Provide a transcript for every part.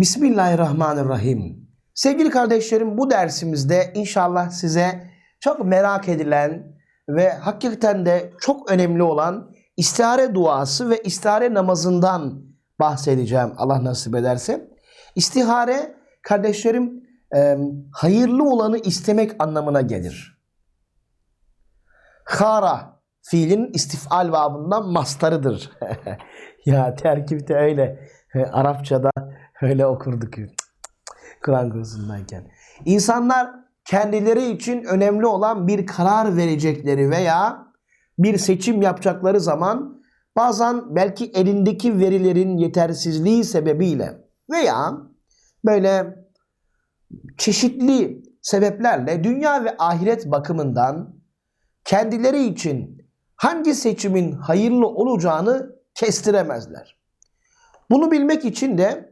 Bismillahirrahmanirrahim. Sevgili kardeşlerim bu dersimizde inşallah size çok merak edilen ve hakikaten de çok önemli olan istihare duası ve istihare namazından bahsedeceğim Allah nasip ederse. İstihare kardeşlerim hayırlı olanı istemek anlamına gelir. Hara fiilin istifal babından mastarıdır. ya terkipte öyle. Arapçada öyle okurduk. Kur'an kursundayken. İnsanlar kendileri için önemli olan bir karar verecekleri veya bir seçim yapacakları zaman bazen belki elindeki verilerin yetersizliği sebebiyle veya böyle çeşitli sebeplerle dünya ve ahiret bakımından kendileri için hangi seçimin hayırlı olacağını kestiremezler. Bunu bilmek için de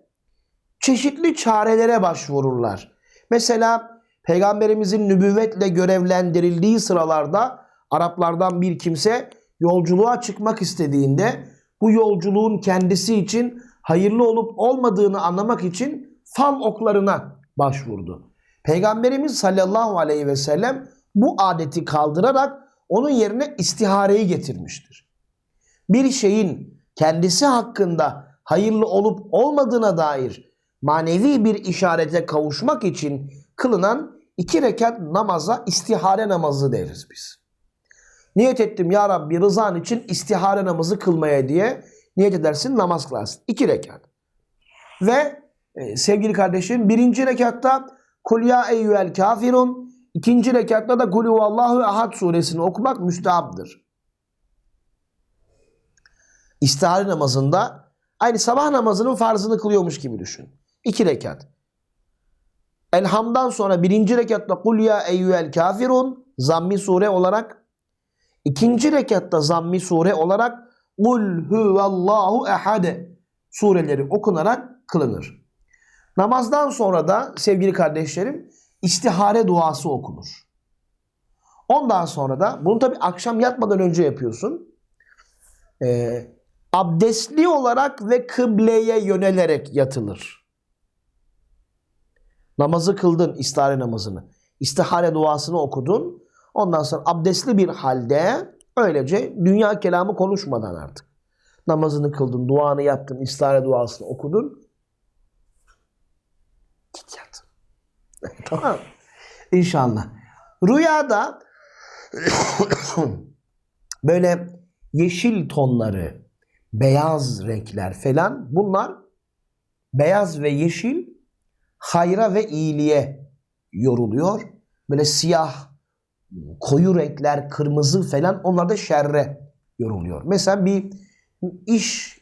çeşitli çarelere başvururlar. Mesela Peygamberimizin nübüvvetle görevlendirildiği sıralarda Araplardan bir kimse yolculuğa çıkmak istediğinde bu yolculuğun kendisi için hayırlı olup olmadığını anlamak için fal oklarına başvurdu. Peygamberimiz sallallahu aleyhi ve sellem bu adeti kaldırarak onun yerine istihareyi getirmiştir. Bir şeyin kendisi hakkında hayırlı olup olmadığına dair manevi bir işarete kavuşmak için kılınan iki rekat namaza istihare namazı deriz biz. Niyet ettim ya Rabbi rızan için istihare namazı kılmaya diye niyet edersin namaz kılarsın. İki rekat. Ve e, sevgili kardeşim birinci rekatta Kul ya eyyüel kafirun ikinci rekatta da Kul huvallahu ahad suresini okumak müstehaptır. İstihare namazında aynı sabah namazının farzını kılıyormuş gibi düşün. İki rekat. Elham'dan sonra birinci rekatta Kul ya eyyüel kafirun zammi sure olarak ikinci rekatta zammi sure olarak Kul huvallahu ehade sureleri okunarak kılınır. Namazdan sonra da sevgili kardeşlerim istihare duası okunur. Ondan sonra da bunu tabi akşam yatmadan önce yapıyorsun. Ee, abdestli olarak ve kıbleye yönelerek yatılır. Namazı kıldın, istihare namazını. İstihare duasını okudun. Ondan sonra abdestli bir halde öylece dünya kelamı konuşmadan artık. Namazını kıldın, duanı yaptın, istihare duasını okudun. Git yat. tamam İnşallah. Rüyada böyle yeşil tonları, beyaz renkler falan bunlar beyaz ve yeşil hayra ve iyiliğe yoruluyor. Böyle siyah, koyu renkler, kırmızı falan onlar da şerre yoruluyor. Mesela bir iş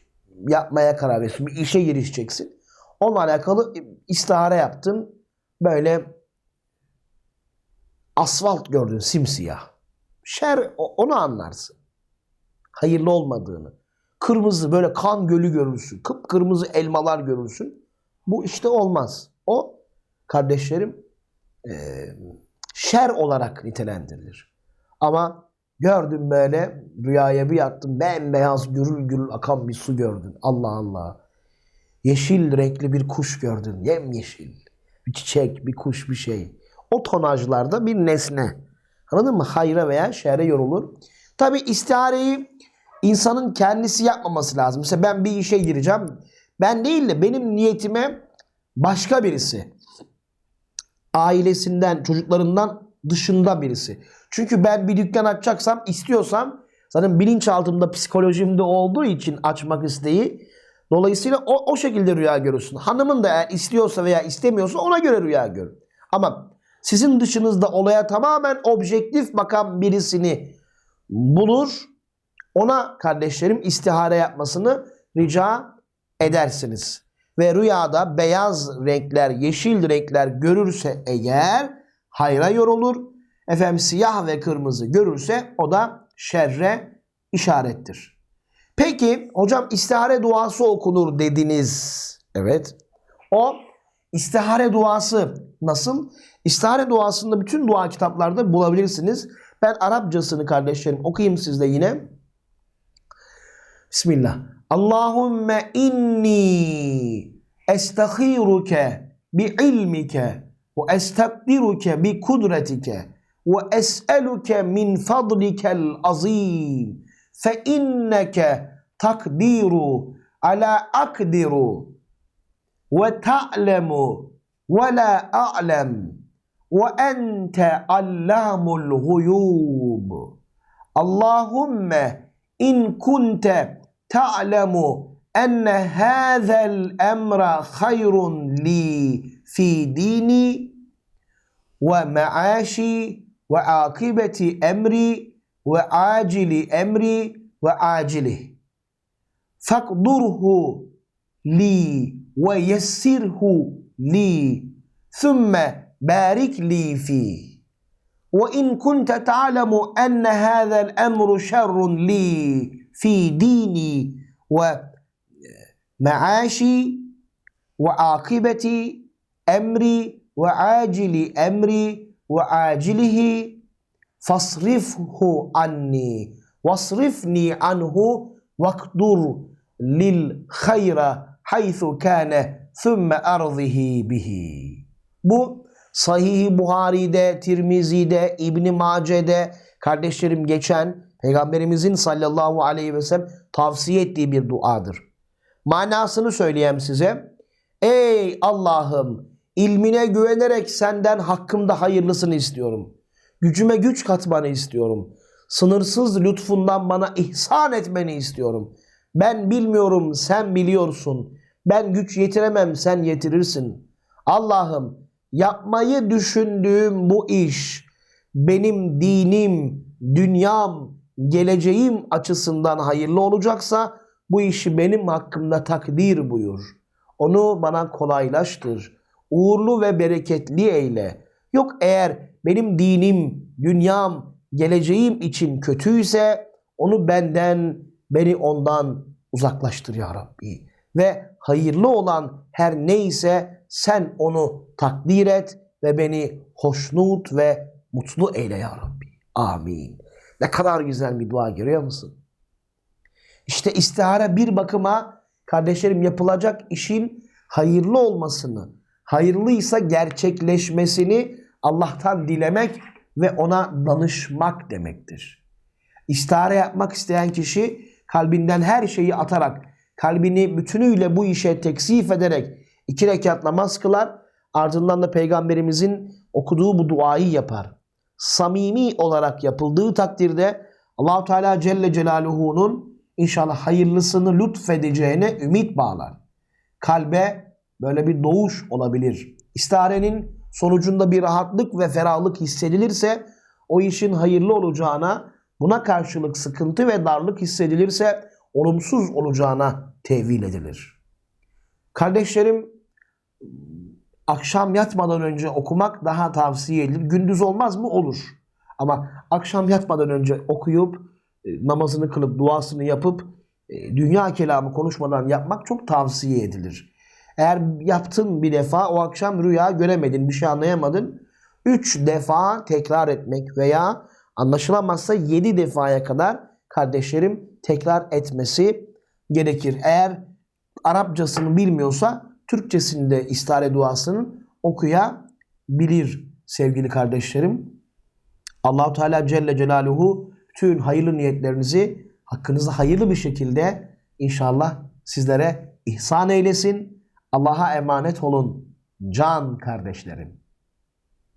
yapmaya karar veriyorsun. Bir işe girişeceksin. Onunla alakalı istihare yaptın. Böyle asfalt gördün simsiyah. Şer onu anlarsın. Hayırlı olmadığını. Kırmızı böyle kan gölü görürsün. Kıpkırmızı elmalar görürsün. Bu işte olmaz. O kardeşlerim e, şer olarak nitelendirilir. Ama gördüm böyle rüyaya bir yattım bembeyaz gürül gürül akan bir su gördün. Allah Allah. Yeşil renkli bir kuş gördün. Yemyeşil. Bir çiçek, bir kuş, bir şey. O tonajlarda bir nesne. Anladın mı? Hayra veya şerre yorulur. Tabi istihareyi insanın kendisi yapmaması lazım. Mesela ben bir işe gireceğim. Ben değil de benim niyetime başka birisi. Ailesinden, çocuklarından dışında birisi. Çünkü ben bir dükkan açacaksam, istiyorsam zaten bilinçaltımda, psikolojimde olduğu için açmak isteği Dolayısıyla o, o şekilde rüya görürsün. Hanımın da eğer istiyorsa veya istemiyorsa ona göre rüya gör. Ama sizin dışınızda olaya tamamen objektif bakan birisini bulur. Ona kardeşlerim istihare yapmasını rica edersiniz. Ve rüyada beyaz renkler, yeşil renkler görürse eğer hayra yorulur. Efendim siyah ve kırmızı görürse o da şerre işarettir. Peki hocam istihare duası okunur dediniz. Evet. O istihare duası nasıl? İstihare duasında bütün dua kitaplarda bulabilirsiniz. Ben Arapçasını kardeşlerim okuyayım sizde yine. Bismillah. اللهم إني أستخيرك بعلمك وأستقدرك بقدرتك وأسألك من فضلك العظيم فإنك تقدير على أقدر وتعلم ولا أعلم وأنت علام الغيوب. اللهم إن كنت تعلم أن هذا الأمر خير لي في ديني ومعاشي وعاقبة أمري وعاجل أمري وعاجله. فاقدره لي ويسره لي ثم بارك لي فيه. وإن كنت تعلم أن هذا الأمر شر لي في ديني ومعاشي وعاقبة أمري وعاجل أمري وعاجله فاصرفه عني واصرفني عنه واقدر للخير حيث كان ثم أرضه به. Bu Sahih-i Buhari'de, Tirmizi'de, İbn Mace'de kardeşlerim geçen Peygamberimizin sallallahu aleyhi ve sellem tavsiye ettiği bir duadır. Manasını söyleyeyim size. Ey Allah'ım ilmine güvenerek senden hakkımda hayırlısını istiyorum. Gücüme güç katmanı istiyorum. Sınırsız lütfundan bana ihsan etmeni istiyorum. Ben bilmiyorum sen biliyorsun. Ben güç yetiremem sen yetirirsin. Allah'ım yapmayı düşündüğüm bu iş benim dinim, dünyam, geleceğim açısından hayırlı olacaksa bu işi benim hakkımda takdir buyur. Onu bana kolaylaştır. Uğurlu ve bereketli eyle. Yok eğer benim dinim, dünyam, geleceğim için kötüyse onu benden, beni ondan uzaklaştır ya Rabbi. Ve hayırlı olan her neyse sen onu takdir et ve beni hoşnut ve mutlu eyle ya Rabbi. Amin. Ne kadar güzel bir dua görüyor musun? İşte istihare bir bakıma kardeşlerim yapılacak işin hayırlı olmasını, hayırlıysa gerçekleşmesini Allah'tan dilemek ve ona danışmak demektir. İstihare yapmak isteyen kişi kalbinden her şeyi atarak, kalbini bütünüyle bu işe teksif ederek iki rekat namaz kılar, ardından da Peygamberimizin okuduğu bu duayı yapar. Samimi olarak yapıldığı takdirde Allahu Teala Celle Celaluhu'nun inşallah hayırlısını lütfedeceğine ümit bağlar. Kalbe böyle bir doğuş olabilir. İstiharenin sonucunda bir rahatlık ve ferahlık hissedilirse o işin hayırlı olacağına, buna karşılık sıkıntı ve darlık hissedilirse olumsuz olacağına tevil edilir. Kardeşlerim akşam yatmadan önce okumak daha tavsiye edilir. Gündüz olmaz mı? Olur. Ama akşam yatmadan önce okuyup e, namazını kılıp duasını yapıp e, dünya kelamı konuşmadan yapmak çok tavsiye edilir. Eğer yaptın bir defa o akşam rüya göremedin, bir şey anlayamadın. Üç defa tekrar etmek veya anlaşılamazsa yedi defaya kadar kardeşlerim tekrar etmesi gerekir. Eğer Arapçasını bilmiyorsa Türkçesinde istihare duasının okuyabilir sevgili kardeşlerim. Allahu Teala Celle Celaluhu tüm hayırlı niyetlerinizi hakkınızda hayırlı bir şekilde inşallah sizlere ihsan eylesin. Allah'a emanet olun can kardeşlerim.